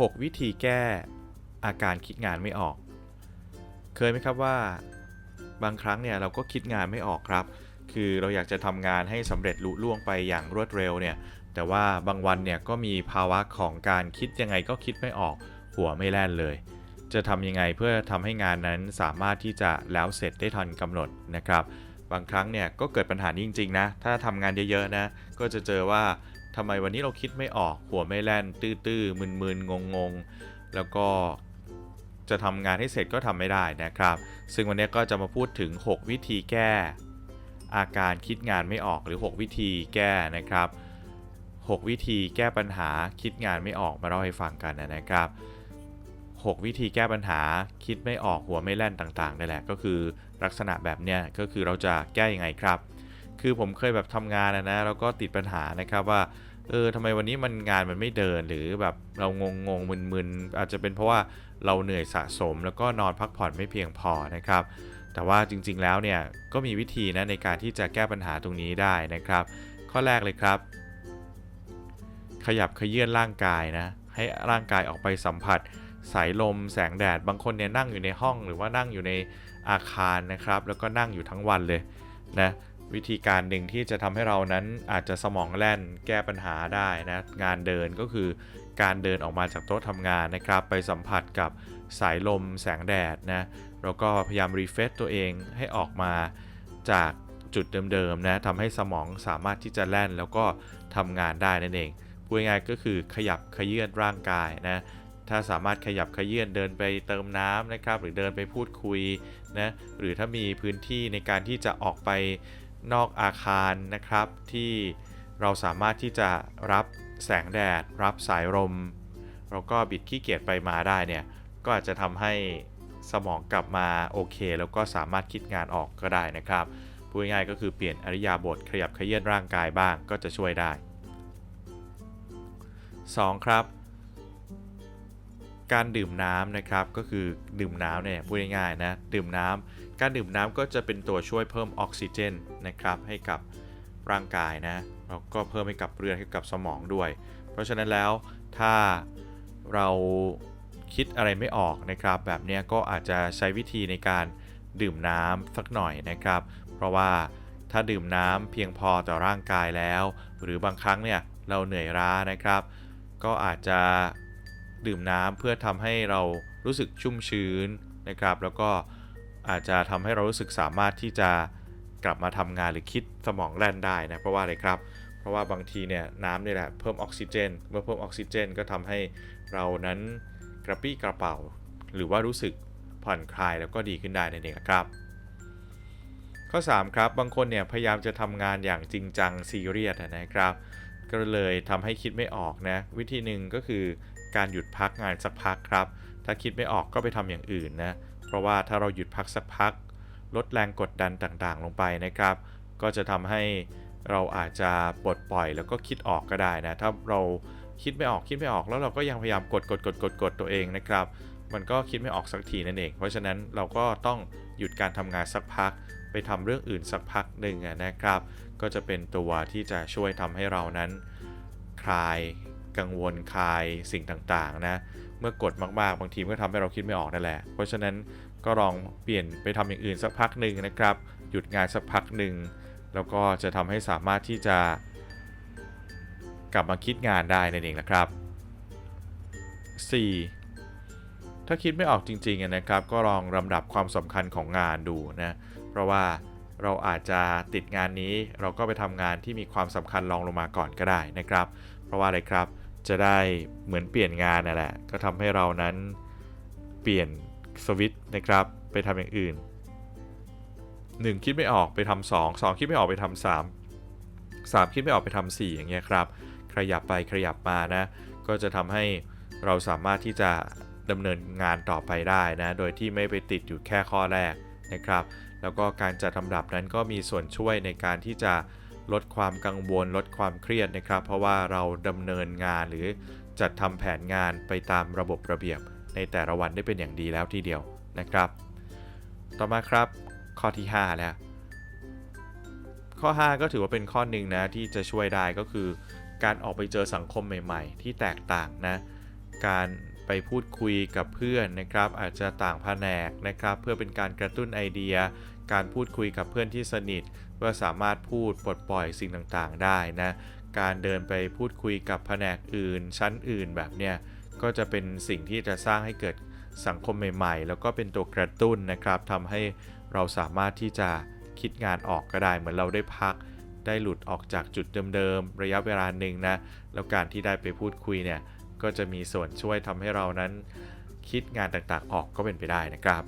6 วิธีแก้อาการคิดงานไม่ออก เคยไหมครับว่า บางครั้งเนี่ยเราก็คิดงานไม่ออกครับ คือเราอยากจะทำงานให้สำเร็จลุล่วงไปอย่างรวดเร็วเนี่ย แต่ว่าบางวันเนี่ยก็มีภาวะของการคิดยังไงก็คิดไม่ออก หัวไม่แล่นเลย จะทำยังไงเพื่อทำให้งานนั้นสามารถที่จะแล้วเสร็จได้ทันกำหนดนะครับ บางครั้งเนี่ยก็เกิดปัญหานี้จริงๆนะ ถ้าทำงานเยอะๆนะ ก็จะเจอว่า ทำไมวันนี้เราคิดไม่ออก หัวไม่แล่น ตื้อๆมึนๆงงๆ แล้วก็จะทำงานให้เสร็จก็ทำไม่ได้นะครับ ซึ่งวันนี้ก็จะมาพูดถึง 6 วิธีแก้ อาการคิดงานไม่ออกหรือ 6 วิธีแก้นะครับ 6 วิธีแก้ปัญหาคิดงานไม่ออกมาเล่าให้ฟังกันนะครับ 6 วิธีแก้ปัญหาคิดไม่ออกหัวไม่แล่นต่างๆนี่แหละก็คือลักษณะแบบเนี้ยก็คือเราจะแก้ยังไงครับ คือผมเคยแบบทำงานนะนะแล้วก็ติดปัญหานะครับว่าเออทำไมวันนี้มันงานมันไม่เดินหรือแบบเรางงงๆมึนๆอาจจะเป็นเพราะว่าเราเหนื่อยสะสม แล้วก็นอนพักผ่อนไม่เพียงพอนะครับ แต่ว่าจริงๆแล้วเนี่ยก็มีวิธีนะในการที่จะแก้ปัญหาตรงนี้ได้นะครับ ข้อแรกเลยครับ ขยับเขยื่อนร่างกายนะ ให้ร่างกายออกไปสัมผัส สายลม แสงแดดบางคนเนี่ยนั่งอยู่ในห้องหรือว่านั่งอยู่ในอาคารนะครับ แล้วก็นั่งอยู่ทั้งวันเลยนะ วิธีการหนึ่งที่จะทำให้เรานั้นอาจจะสมองแล่นแก้ปัญหาได้นะ งานเดินก็คือการเดินออกมาจากโต๊ะทำงานนะครับ ไปสัมผัสกับสายลมแสงแดดนะแล้วก็พยายามรีเฟซตัวเองให้ออกมาจากจุดเดิมๆนะทำให้สมองสามารถที่จะแล่นแล้วก็ทำงานได้นั่นเองพูดง่ายก็คือขยับขยื่นร่างกายนะถ้าสามารถขยับขยื่นเดินไปเติมน้ำนะครับ หรือเดินไปพูดคุยนะหรือถ้ามีพื้นที่ในการที่จะออกไป นอกอาคารนะครับ ที่เราสามารถที่จะรับแสงแดด รับสายลมแล้วก็บิดขี้เกียจไปมาได้เนี่ยก็อาจจะทำให้สมองกลับมาโอเค แล้วก็สามารถคิดงานออกก็ได้นะครับพูดง่ายๆก็คือเปลี่ยนอริยาบทขยับขยื่นร่างกายบ้างก็จะช่วยได้ 2. ครับ การดื่มน้ำนะครับก็คือดื่มน้ำเนี่ยพูดง่ายๆนะดื่มน้ำการดื่มน้ำก็จะเป็นตัวช่วยเพิ่มออกซิเจนนะครับให้กับร่างกายนะแล้วก็เพิ่มให้กับเลือดให้กับสมองด้วย เพราะฉะนั้นแล้วถ้าเราคิดอะไรไม่ออกนะครับ แบบนี้ก็อาจจะใช้วิธีในการดื่มน้ำสักหน่อยนะครับ เพราะว่าถ้าดื่มน้ำเพียงพอต่อร่างกายแล้ว หรือบางครั้งเนี่ยเราเหนื่อยล้านะครับ ก็อาจจะ ดื่มน้ำเพื่อทำให้เรารู้สึกชุ่มชื้นนะครับ แล้วก็อาจจะทำให้เรารู้สึกสามารถที่จะกลับมาทำงานหรือคิดสมองแล่นได้นะเพราะว่าอะไรครับ เพราะว่าบางทีเนี่ยน้ำนี่แหละเพิ่มออกซิเจนเมื่อเพิ่มออกซิเจน ก็ทำให้เรานั้นกระปี้กระเป๋า หรือว่ารู้สึกผ่อนคลายแล้วก็ดีขึ้นได้นั่นเองครับ ข้อ 3 ครับ บางคนเนี่ยพยายามจะทำงานอย่างจริงจังซีเรียสนะครับ ก็เลยทำให้คิดไม่ออกนะ วิธีหนึ่งก็คือ การหยุดพักงานสักพักครับ ถ้าคิดไม่ออกก็ไปทำอย่างอื่นนะ เพราะว่าถ้าเราหยุดพักสักพัก ลดแรงกดดันต่างๆ ลงไปนะครับ ก็จะทำให้เราอาจจะปลดปล่อยแล้วก็คิดออกก็ได้นะ ถ้าเราคิดไม่ออกคิดไม่ออกแล้วเราก็ยังพยายามกดกดกดกดกดตัวเองนะครับ มันก็คิดไม่ออกสักทีนั่นเอง เพราะฉะนั้นเราก็ต้องหยุดการทำงานสักพัก ไปทำเรื่องอื่นสักพักหนึ่งนะครับ ก็จะเป็นตัวที่จะช่วยทำให้เรานั้นคลาย กังวลคลายสิ่งต่างๆนะเมื่อกดมากๆ บางทีก็ทำให้เราคิดไม่ออกนั่นแหละ เพราะฉะนั้นก็ลองเปลี่ยนไปทำอย่างอื่นสักพักหนึ่งนะครับ หยุดงานสักพักหนึ่งแล้วก็จะทำให้สามารถที่จะกลับมาคิดงานได้นั่นเองนะครับ 4. ถ้าคิดไม่ออกจริงๆนะครับ ก็ลองลำดับความสำคัญของงานดูนะ เพราะว่าเราอาจจะติดงานนี้ เราก็ไปทำงานที่มีความสำคัญรองลงมาก่อนก็ได้นะครับ เพราะว่าอะไรครับ จะได้เหมือนเปลี่ยนงานนั่นแหละ ก็ทำให้เรานั้นเปลี่ยนสวิตนะครับ ไปทำอย่างอื่น 1 คิดไม่ออกไปทำ2 2คิดไม่ออกไปทำ3 3คิดไม่ออกไปทำ4อย่างเงี้ยครับ ขยับไปขยับมานะ ก็จะทำให้เราสามารถที่จะดำเนินงานต่อไปได้นะ โดยที่ไม่ไปติดอยู่แค่ข้อแรกนะครับ แล้วก็การจัดลำดับนั้นก็มีส่วนช่วยในการที่จะ ลดความกังวล ลดความเครียดนะครับ เพราะว่าเราดำเนินงานหรือจัดทำแผนงานไปตามระบบระเบียบ ในแต่ละวันได้เป็นอย่างดีแล้วทีเดียวนะครับ ต่อมาครับข้อที่ 5 แล้ว ข้อ 5 ก็ถือว่าเป็นข้อหนึ่งนะที่จะช่วยได้ก็คือ การออกไปเจอสังคมใหม่ ๆ ที่แตกต่างนะ การ ไปพูดคุยกับเพื่อนนะครับ อาจจะต่างแผนกนะครับ เพื่อเป็นการกระตุ้นไอเดีย การพูดคุยกับเพื่อนที่สนิทเพื่อสามารถพูดปลดปล่อยสิ่งต่างๆ ได้นะการเดินไปพูดคุยกับแผนกอื่น ชั้นอื่นแบบเนี้ยก็จะเป็นสิ่งที่จะสร้างให้เกิดสังคมใหม่ๆ แล้วก็เป็นตัวกระตุ้นนะครับทำให้เราสามารถที่จะคิดงานออกก็ได้ เหมือนเราได้พัก ได้หลุดออกจากจุดเดิมๆ ระยะเวลาหนึ่งนะ แล้วการที่ได้ไปพูดคุยเนี่ย ก็จะมีส่วนช่วยทำให้เรานั้นคิดงานต่างๆออกก็เป็นไปได้นะครับ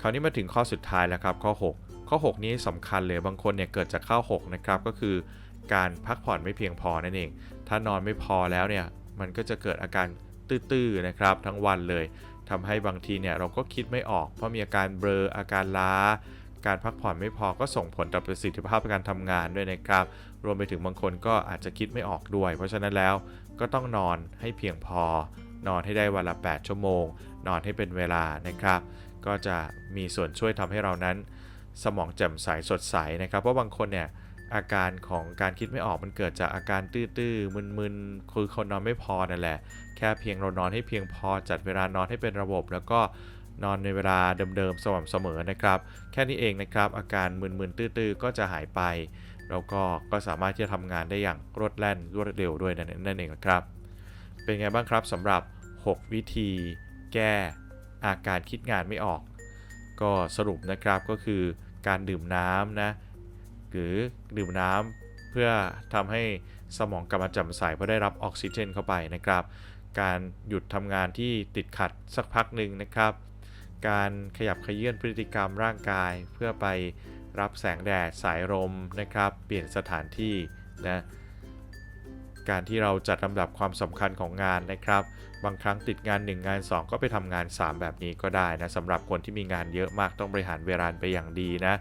คราวนี้มาถึงข้อสุดท้ายแล้วครับข้อ 6 ข้อ 6 นี้สำคัญเลยบางคนเนี่ยเกิดจากข้อ6นะครับก็คือการพักผ่อนไม่เพียงพอนั่นเอง ถ้านอนไม่พอแล้วเนี่ยมันก็จะเกิดอาการตื้อๆนะครับทั้งวันเลยทำให้บางทีเนี่ยเราก็คิดไม่ออก เพราะมีอาการเบลออาการล้า การพักผ่อนไม่พอก็ส่งผลต่อประสิทธิภาพการทำงานด้วยนะครับ รวมไปถึงบางคนก็อาจจะคิดไม่ออกด้วย เพราะฉะนั้นแล้วก็ต้องนอนให้เพียงพอ นอนให้ได้วันละ 8 ชั่วโมง นอนให้เป็นเวลานะครับ ก็จะมีส่วนช่วยทำให้เรานั้น สมองแจ่มใสสดใสนะครับ เพราะบางคนเนี่ยอาการของการคิดไม่ออกมันเกิดจากอาการตื้อๆมึนๆคือคนนอนไม่พอนั่นแหละ แค่เพียงเรานอนให้เพียงพอจัดเวลานอนให้เป็นระบบ แล้วก็ นอนในเวลาเดิมๆสม่ำเสมอนะครับ แค่นี้เองนะครับ อาการมึนๆตื้อๆก็จะหายไป แล้วก็ก็สามารถที่จะทำงานได้อย่างรวดแล่นรวดเร็วด้วยนั่นเองครับ เป็นไงบ้างครับสำหรับ 6 วิธี แก้อาการคิดงานไม่ออก ก็สรุปนะครับก็คือการดื่มน้ำนะหรือดื่มน้ำเพื่อทำให้สมองกลับมาแจ่มใสเพราะได้รับออกซิเจนเข้าไปนะครับ การหยุดทำงานที่ติดขัดสักพักหนึ่งนะครับ การขยับขยื่นพฤติกรรมร่างกาย เพื่อไปรับแสงแดดสายลมนะครับ เปลี่ยนสถานที่นะการที่เราจัดลำดับความสำคัญของงานนะครับ บางครั้งติดงาน 1 งาน 2 ก็ไปทำงาน 3 แบบนี้ก็ได้นะสำหรับคนที่มีงานเยอะมากต้องบริหารเวลาไปอย่างดีนะ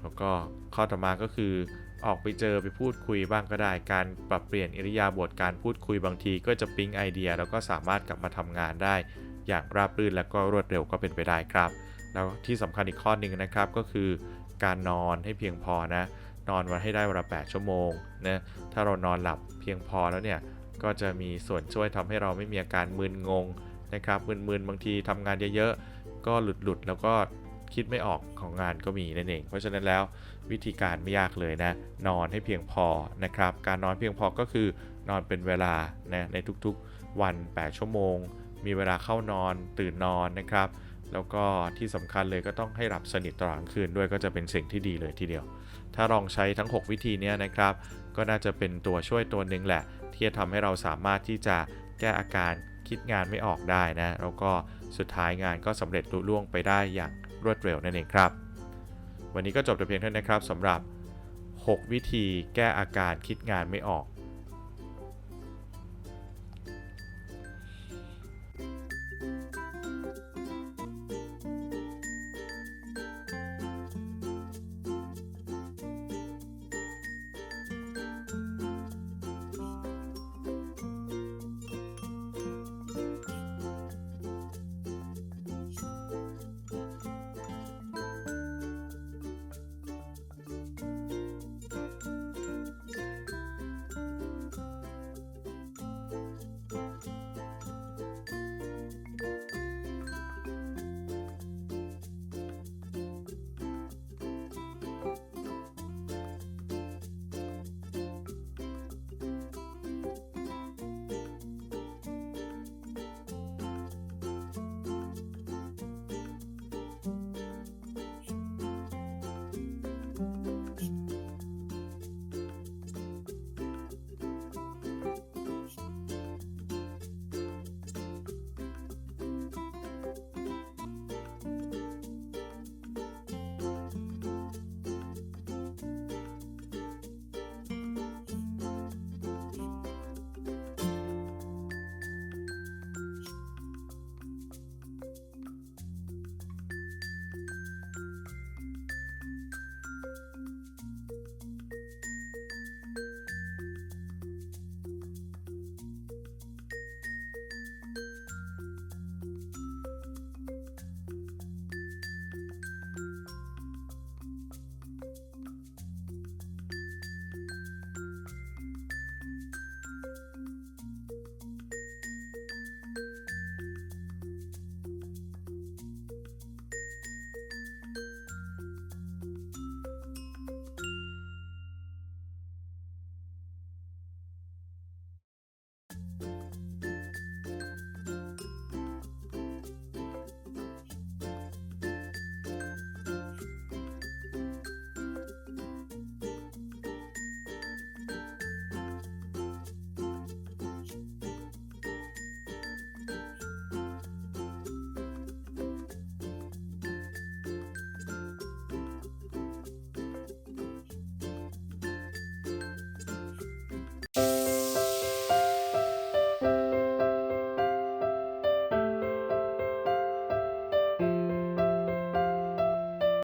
แล้วก็ข้อต่อมาก็คือออกไปเจอไปพูดคุยบ้างก็ได้ การปรับเปลี่ยนอิริยาบถการพูดคุยบางทีก็จะปิ๊งไอเดีย แล้วก็สามารถกลับมาทำงานได้ อย่างราบรื่นและก็รวดเร็วก็เป็นไปได้ครับ แล้วที่สำคัญอีกข้อหนึ่งนะครับก็คือการนอนให้เพียงพอนะ นอนวันให้ได้วันละ 8 ชั่วโมงนะ ถ้าเรานอนหลับเพียงพอแล้วเนี่ย ก็จะมีส่วนช่วยทำให้เราไม่มีอาการมึนงงนะครับ มึนๆบางทีทำงานเยอะๆ ก็หลุดๆ แล้วก็คิดไม่ออกของงานก็มีนั่นเอง เพราะฉะนั้นแล้ววิธีการไม่ยากเลยนะ นอนให้เพียงพอนะครับ การนอนเพียงพอก็คือนอนเป็นเวลานะในทุกๆวัน 8 ชั่วโมง มีเวลาเข้านอนตื่นนอนนะครับ แล้วก็ที่สำคัญเลยก็ต้องให้หลับสนิทตลอดทั้งคืนด้วยก็จะเป็นสิ่งที่ดีเลยทีเดียว ถ้าลองใช้ทั้ง 6 วิธีนี้นะครับ ก็น่าจะเป็นตัวช่วยตัวหนึ่งแหละ ที่จะทำให้เราสามารถที่จะแก้อาการคิดงานไม่ออกได้นะ แล้วก็สุดท้ายงานก็สำเร็จลุล่วงไปได้อย่างรวดเร็วนั่นเองครับ วันนี้ก็จบแต่เพียงเท่านี้นครับสำหรับ 6 วิธีแก้อาการคิดงานไม่ออก